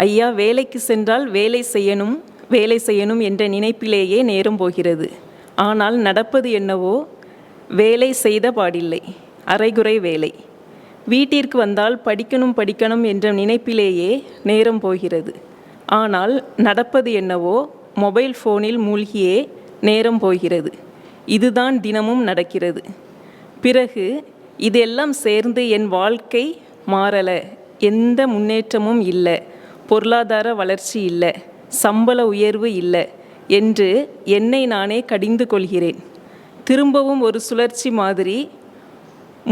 ஐயா வேலைக்கு சென்றால் வேலை செய்யணும் வேலை செய்யணும் என்ற நினைப்பிலேயே நேரம் போகிறது. ஆனால் நடப்பது என்னவோ? வேலை செய்த பாடில்லை. அரைகுறை வேலை. வீட்டிற்கு வந்தால் படிக்கணும் படிக்கணும் என்ற நினைப்பிலேயே நேரம் போகிறது. ஆனால் நடப்பது என்னவோ? மொபைல் ஃபோனில் மூழ்கியே நேரம் போகிறது. இதுதான் தினமும் நடக்கிறது. பிறகு இதெல்லாம் சேர்ந்து என் வாழ்க்கை மாறலை. எந்த முன்னேற்றமும் இல்லை. பொருளாதார வளர்ச்சி இல்லை சம்பள உயர்வு இல்லை என்று என்னை நானே கடிந்து கொள்கிறேன். திரும்பவும் ஒரு சுழற்சி மாதிரி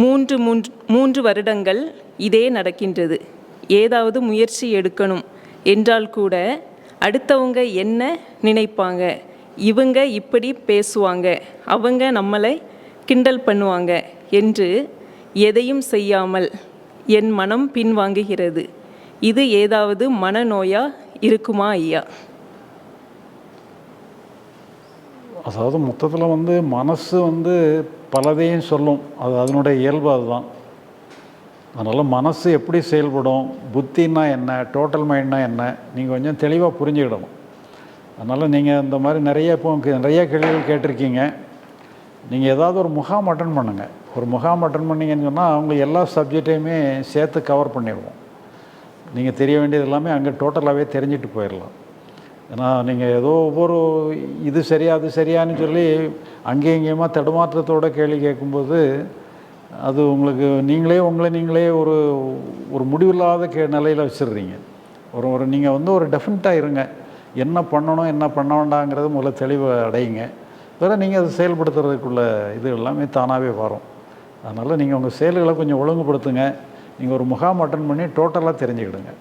மூன்று மூன்று மூன்று வருடங்கள் இதே நடக்கின்றது. ஏதாவது முயற்சி எடுக்கணும் என்றால் கூட அடுத்தவங்க என்ன நினைப்பாங்க? இவங்க இப்படி பேசுவாங்க அவங்க நம்மளை கிண்டல் பண்ணுவாங்க என்று எதையும் செய்யாமல் என் மனம் பின்வாங்குகிறது. இது ஏதாவது மனநோயா இருக்குமா ஐயா? அதாவது மொத்தத்தில் வந்து மனசு வந்து பலதையும் சொல்லும். அது அதனுடைய இயல்பு அதுதான். அதனால் மனசு எப்படி செயல்படும் புத்தின்னா என்ன டோட்டல் மைண்ட்னா என்ன நீங்கள் கொஞ்சம் தெளிவாக புரிஞ்சுக்கிடணும். அதனால் நீங்கள் இந்த மாதிரி நிறைய இப்போ நிறைய கேள்விகள் கேட்டிருக்கீங்க. நீங்கள் ஏதாவது ஒரு முகாம் அட்டன் பண்ணுங்கள் ஒரு முகாம் அட்டன் பண்ணீங்கன்னு சொன்னால் அவங்க எல்லா சப்ஜெக்டையுமே சேர்த்து கவர் பண்ணிடுவோம். நீங்கள் தெரிய வேண்டியது எல்லாமே அங்கே டோட்டலாகவே தெரிஞ்சுட்டு போயிடலாம் ஏன்னா நீங்கள் ஏதோ ஒவ்வொரு இது சரியா அது சரியான்னு சொல்லி அங்கேயும் இங்கேயுமா தடுமாற்றத்தோட கேள்வி கேட்கும்போது அது உங்களுக்கு நீங்களே உங்களை நீங்களே ஒரு ஒரு முடிவில்லாத கே நிலையில் வச்சிடுறீங்க. ஒரு ஒரு நீங்கள் வந்து ஒரு டெஃபினட்டாக இருங்க. என்ன பண்ணணும் என்ன பண்ண வேண்டாங்கிறது முதல்ல தெளிவை அடையுங்க. வேறு நீங்கள் அதை செயல்படுத்துறதுக்குள்ள இது எல்லாமே தானாகவே வரும். அதனால் நீங்கள் உங்கள் செயல்களை கொஞ்சம் ஒழுங்குபடுத்துங்க. நீங்கள் ஒரு முகாம் அட்டன் பண்ணி டோட்டலாக தெரிஞ்சுக்கிடுங்க.